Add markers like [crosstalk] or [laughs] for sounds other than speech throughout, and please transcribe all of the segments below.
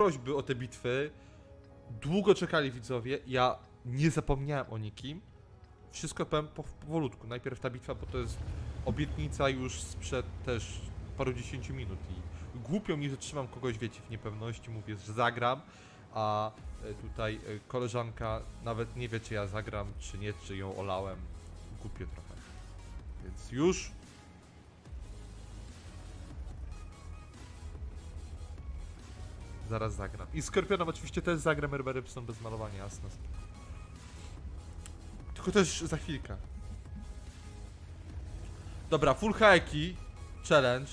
prośby o te bitwy. Długo czekali widzowie. Ja nie zapomniałem o nikim. Wszystko powiem po, powolutku. Najpierw ta bitwa, bo to jest obietnica już sprzed też paru dziesięciu minut. I głupio mi, że trzymam kogoś, wiecie, w niepewności. Mówię, że zagram, a e, tutaj e, koleżanka nawet nie wie, czy ja zagram, czy nie, czy ją olałem. Głupie trochę. Więc już Zaraz zagram. I Skorpionem oczywiście też zagram Herber Rybson bez malowania, jasne. Tylko też za chwilkę. Dobra, full haeki challenge.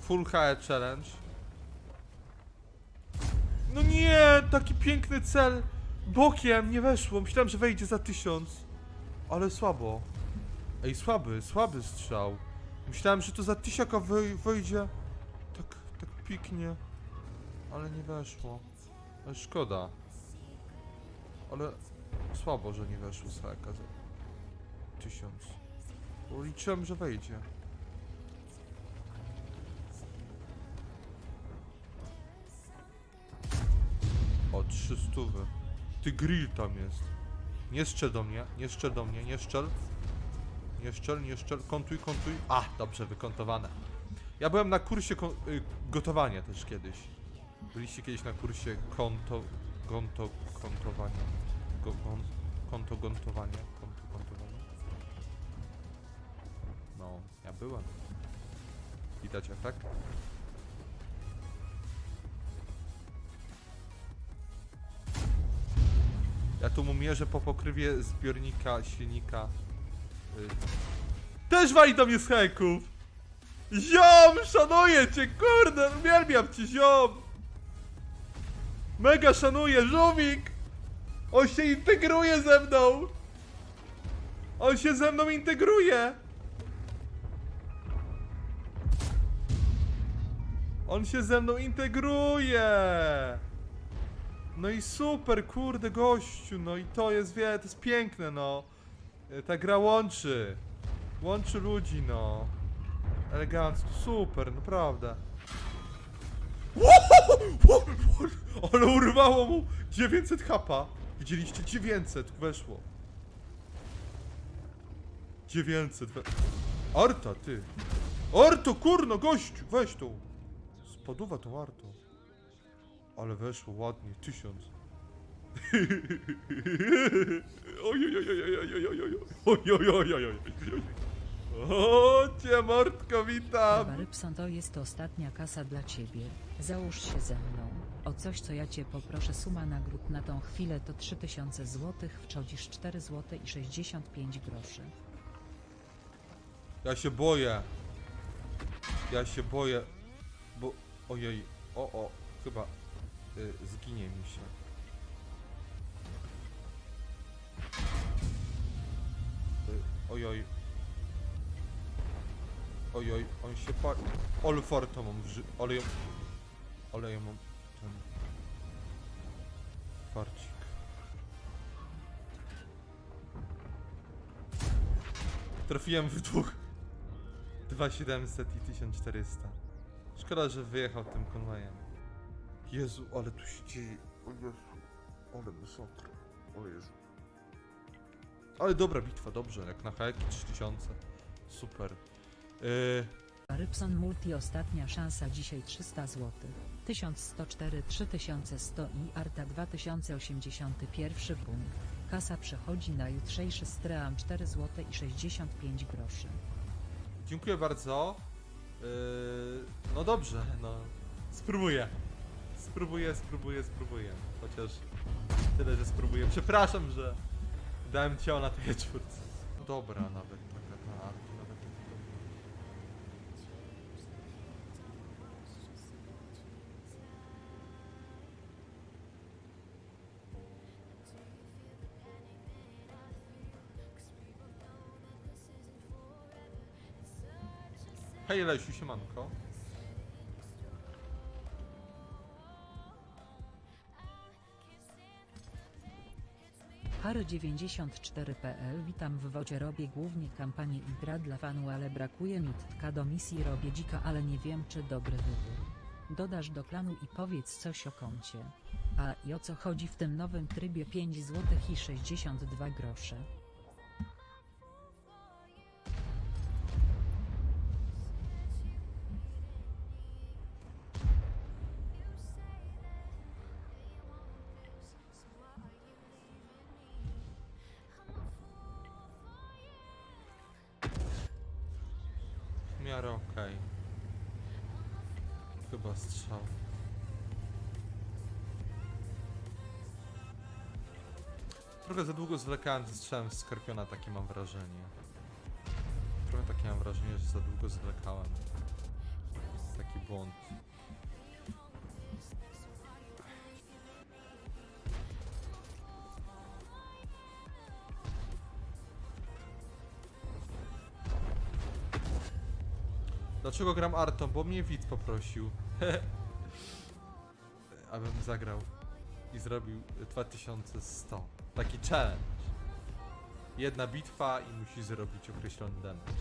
Full HE challenge. No nie, taki piękny cel. Bokiem nie weszło. Myślałem, że wejdzie za tysiąc. Ale słabo. Ej, słaby, słaby strzał. Myślałem, że to za tysiaka wej wejdzie. Tak, tak piknie. Ale nie weszło. Szkoda. Ale słabo, że nie weszło z haka za tysiąc. Bo liczyłem, że wejdzie. O, trzy stówy. Ty grill tam jest. Nie strzel do mnie, nie strzel do mnie, nie strzel. Nie strzel, nie strzel, kontuj, kontuj. A, dobrze, wykontowane. Ja byłem na kursie y, gotowania też kiedyś. Byliście kiedyś na kursie konto, gonto, kontowania. Go, konto, gontowania. Konto, gontowania. No, ja byłem. Widać efekt? Ja tu mu mierzę po pokrywie zbiornika, silnika. Y. Też wali do mnie z heków! Ziom, szanuję cię, kurde, uwielbiam cię, ziom! Mega szanuję, żółwik! On się integruje ze mną! On się ze mną integruje! On się ze mną integruje! No i super, kurde, gościu, no i to jest, wie, to jest piękne, no. E, Ta gra łączy. Łączy ludzi, no. Elegancko, super, naprawdę. [laughs] Ale urwało mu 900 hapa. Widzieliście? 900 weszło. 900 we... Arta, ty. Arto, kurno, gościu, weź tą. Spaduwa tą Artą. Ale weszło ładnie, 1000. [laughs] Oj, O, cię Mortko, witam! Rybson to jest ostatnia kasa dla ciebie. Załóż się ze mną. O coś co ja cię poproszę suma nagród na tą chwilę to 3000 zł wchodzisz 4 zł i 65 groszy. Ja się boję. Ja się boję, bo... Ojej, o, o, chyba y, zginie mi się. Y, ojoj. Ojoj, on się pali. Ale farta mam w ży... Ja mam ten... Farcik. Trafiłem w dwóch. 2700 i 1400. Szkoda, że wyjechał tym konwojem. Jezu, ale tu się dzieje. O Jezu, ale masakra. O Jezu. Ale dobra bitwa, dobrze, jak na heki 3000. Super. Yy, Rybson Multi ostatnia szansa dzisiaj 300 zł. 1104 3100 i Arta 2081 punkt. Kasa przechodzi na jutrzejszy stream 4 zł i 65 groszy. dziękuję bardzo. Yy, no dobrze, no. Spróbuję. Spróbuję, spróbuję, spróbuję. Chociaż tyle, że spróbuję. Przepraszam, że dałem ciało na tej czwórce. Dobra, nawet Hej Lesiu, siemanko. Hary94.pl Witam w wodzie robię głównie kampanię i gra dla fanu ale brakuje nutka do misji robię dzika ale nie wiem czy dobry wybór. Dodasz do klanu i powiedz coś o koncie. A i o co chodzi w tym nowym trybie 5 zł i 62 grosze. Miarę okej. Chyba strzał. Trochę za długo zwlekałem ze strzałem z Skorpiona, takie mam wrażenie. Trochę takie mam wrażenie, że za długo zwlekałem. Taki błąd. Dlaczego gram Artą? Bo mnie widz poprosił. [laughs] Abym zagrał i zrobił 2100. Taki challenge. Jedna bitwa i musi zrobić określony damage.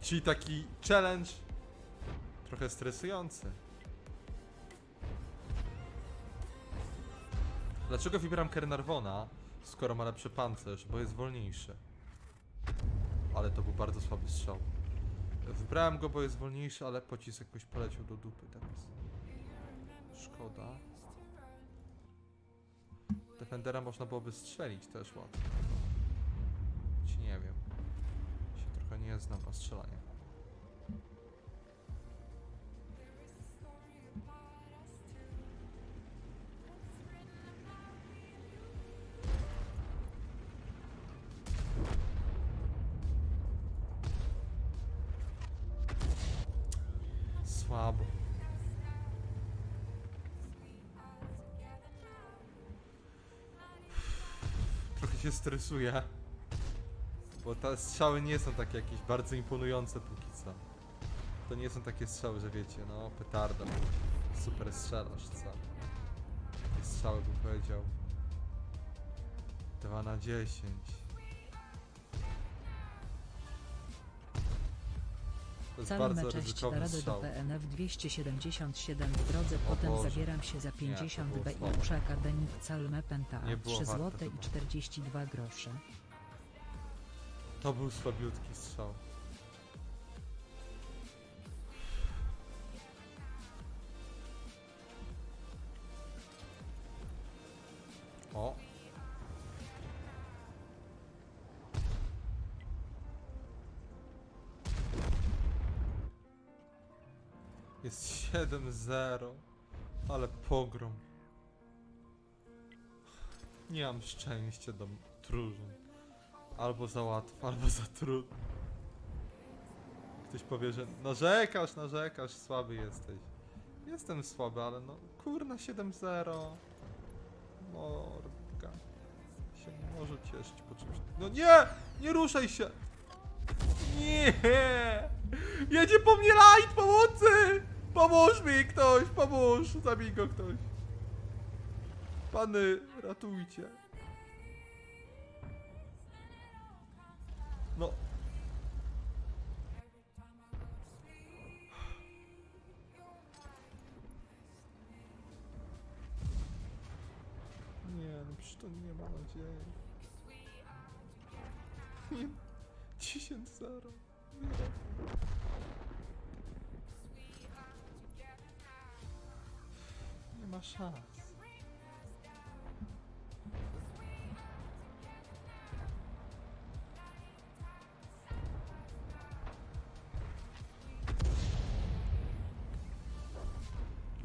Czyli taki challenge trochę stresujący. Dlaczego wybieram Kernarvona, skoro ma lepszy pancerz? Bo jest wolniejszy. Ale to był bardzo słaby strzał. Wybrałem go, bo jest wolniejszy, ale pocisk jakoś poleciał do dupy teraz. Szkoda. Defendera można byłoby strzelić też łatwo. Ci nie wiem. Się trochę nie znam na strzelanie. Słabo. Trochę się stresuję. Bo te strzały nie są takie jakieś bardzo imponujące póki co. To nie są takie strzały, że wiecie, no petarda, super strzelasz, co? Takie strzały bym powiedział 2 na 10. Cześć ryzykowny rady do. PNF 277 w drodze, potem Boże. zabieram się za to 50 było B i muszę akademik Calme Penta Nie było 3 warto zł i chyba. 42 grosze. To był słabiutki strzał. Jest 7-0. Ale pogrom. Nie mam szczęścia do drużyn. Albo za łatwo, albo za trudno. Ktoś powie, że narzekasz, narzekasz, słaby jesteś. Jestem słaby, ale no kurna 7-0. Mordka. Się może cieszyć po czymś. No nie! Nie ruszaj się! Nie! Jedzie po mnie light! Pomocy! Pomóż mi ktoś! Pomóż! Zabij go ktoś! Pany, ratujcie! No. Nie, no przecież to nie ma nadziei. Nie. 10 0. Nie ma szans.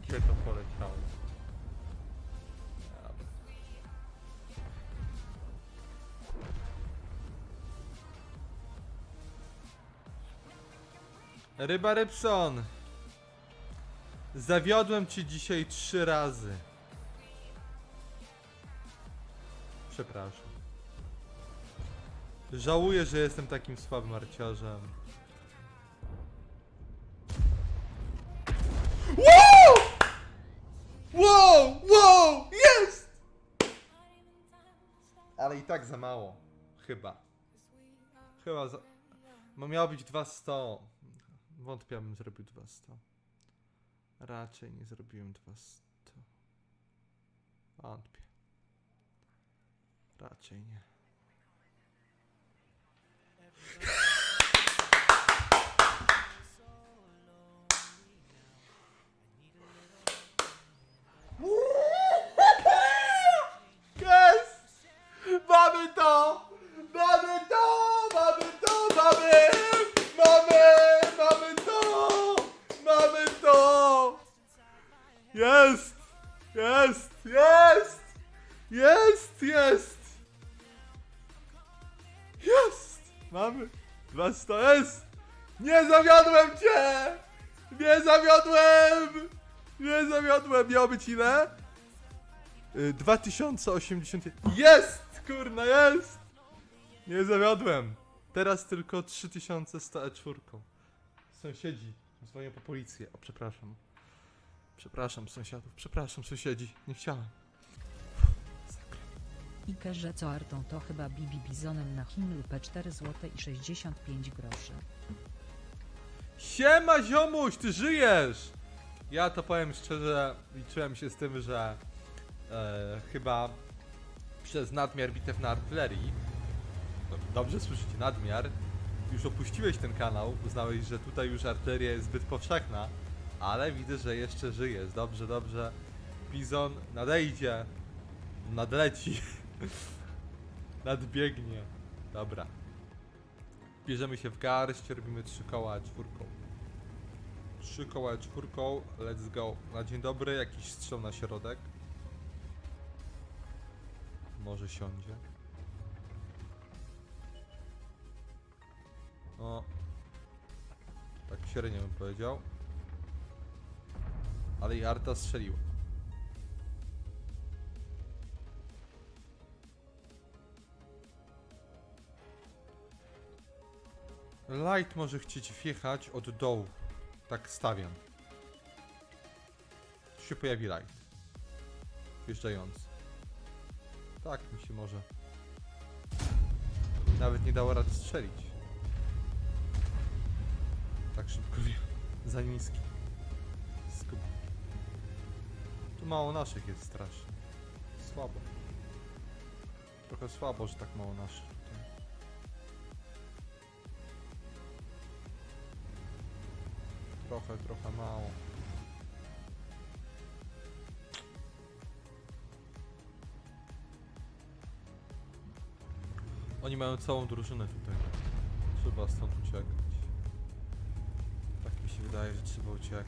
Gdzie to poleciało? Ryba Rybson! Zawiodłem cię dzisiaj trzy razy. Przepraszam. Żałuję, że jestem takim słabym arciarzem. Wow! Wow! Wow! Jest! Ale i tak za mało. Chyba. Chyba za... Miało być 200. Wątpię, abym zrobił 200. Raczej nie zrobiłem 200. Wątpię. Raczej nie. Zawiodłem! Miało być ile? Y, 2080. Jest! Kurna, jest! Nie zawiodłem. Teraz tylko 3100 E4. Sąsiedzi dzwonią po policję. O, przepraszam. Przepraszam sąsiadów, przepraszam sąsiedzi. Nie chciałem. Ike, że co artą to chyba Bibi Bizonem na Himlu P4 zł i 65 groszy. Siema ziomuś, ty żyjesz! Ja to powiem szczerze, liczyłem się z tym, że e, chyba przez nadmiar bitew na artylerii, no, dobrze słyszycie, nadmiar, już opuściłeś ten kanał, uznałeś, że tutaj już artyleria jest zbyt powszechna, ale widzę, że jeszcze żyjesz. Dobrze, dobrze. Bizon nadejdzie, nadleci, [laughs] nadbiegnie. Dobra. Bierzemy się w garść, robimy trzy koła czwórką. Trzy koła czwórką, let's go. Na dzień dobry, jakiś strzał na środek. Może siądzie. O. Tak średnio bym powiedział. Ale i Arta strzeliła. Light może chcieć wjechać od dołu. Tak stawiam. Tu się pojawi light. Wjeżdżający. Tak mi się może. Nawet nie dało rady strzelić. Tak szybko wie. [laughs] Za niski. Skub. Tu mało naszych jest strasznie. Słabo. Trochę słabo, że tak mało naszych Trochę, trochę mało. Oni mają całą drużynę tutaj. Trzeba stąd uciekać. Tak mi się wydaje, że trzeba uciekać.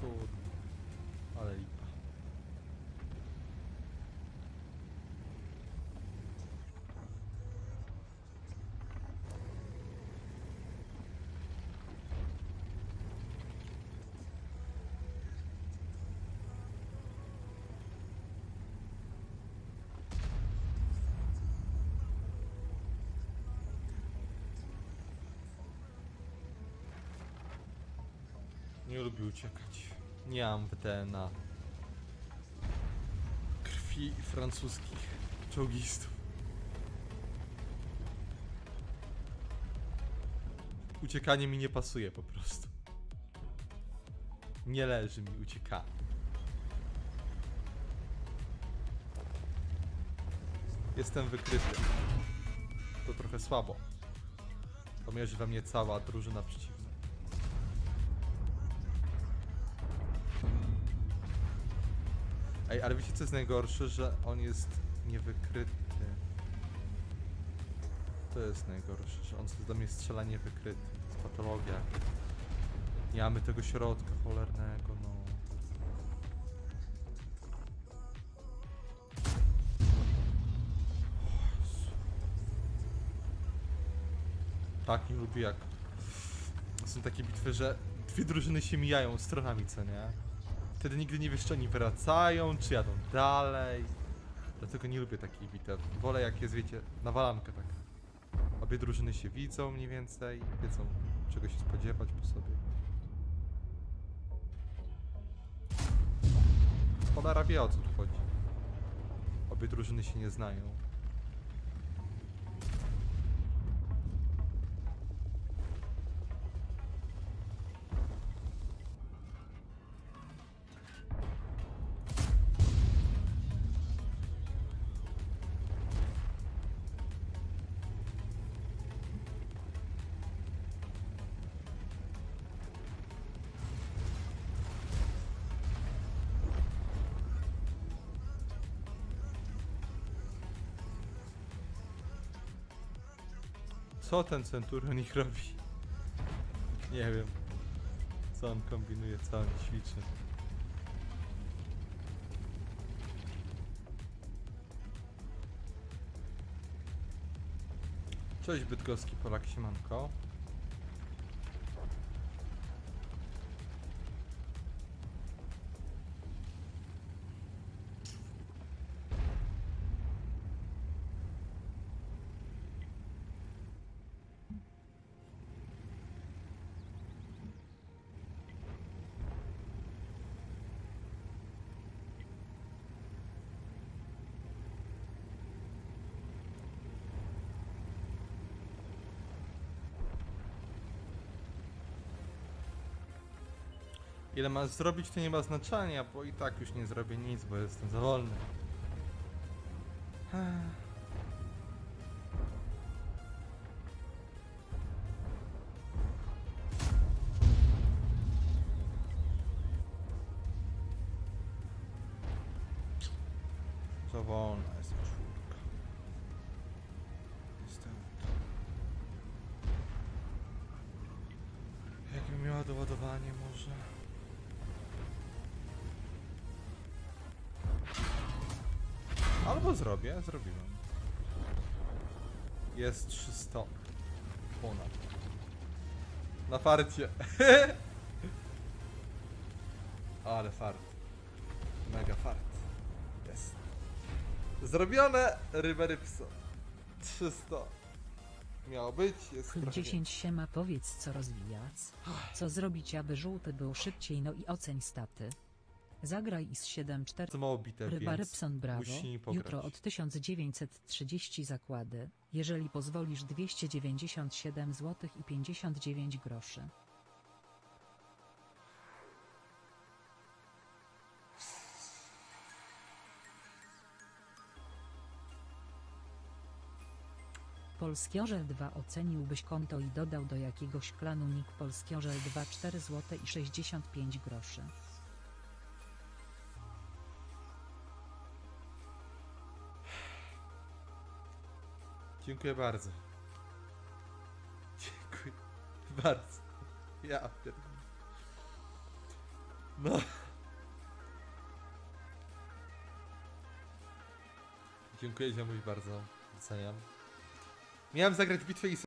Kurde. Ale. Nie lubię uciekać. Nie mam WTNA. Krwi francuskich czołgistów. Uciekanie mi nie pasuje po prostu. Nie leży mi uciekanie. Jestem wykryty. To trochę słabo. Pomierzy we mnie cała drużyna przeciwna. Ej, ale wiecie co jest najgorsze? Że on jest niewykryty. To jest najgorsze, że on do mnie strzela niewykryty. To jest patologia. Nie mamy tego środka cholernego, no. Tak nie lubię jak... Są takie bitwy, że dwie drużyny się mijają stronami, co nie? Wtedy nigdy nie wiesz, czy oni wracają, czy jadą dalej. Dlatego nie lubię takiej bitew. Wolę jak jest, wiecie, nawalanka tak. Obie drużyny się widzą mniej więcej, wiedzą czego się spodziewać po sobie. Cholera wie o co tu chodzi. Obie drużyny się nie znają. Co ten centurion ich robi? Nie wiem. Co on kombinuje, co on ćwiczy. Cześć bydgoski Polak, siemanko. Ile masz zrobić, to nie ma znaczenia, bo i tak już nie zrobię nic, bo jestem za wolny. Za wolna jest czwórka. Niestety. Jakbym miała doładowanie może? Albo zrobię, zrobiłem. Jest 300 ponad. Na farcie. [laughs] Ale fart. Mega fart. Jest. Zrobione! Ryba rybso. 300. Miało być, jest trochę 10 siema powiedz co rozwijac. Co zrobić aby żółty był szybciej no i oceń staty. Zagraj i z 7-4. Co mało bite, Ryba Rybson brawo. Jutro od 1930 zakłady. Jeżeli pozwolisz 297 zł i 59 groszy. Polskiorzel 2 oceniłbyś konto i dodał do jakiegoś klanu nick Polskiorzel 2 4 zł i 65 groszy. Dziękuję bardzo. Dziękuję bardzo. Ja pierdolę. No. Dziękuję ziomuś bardzo. Doceniam. Miałem zagrać bitwę i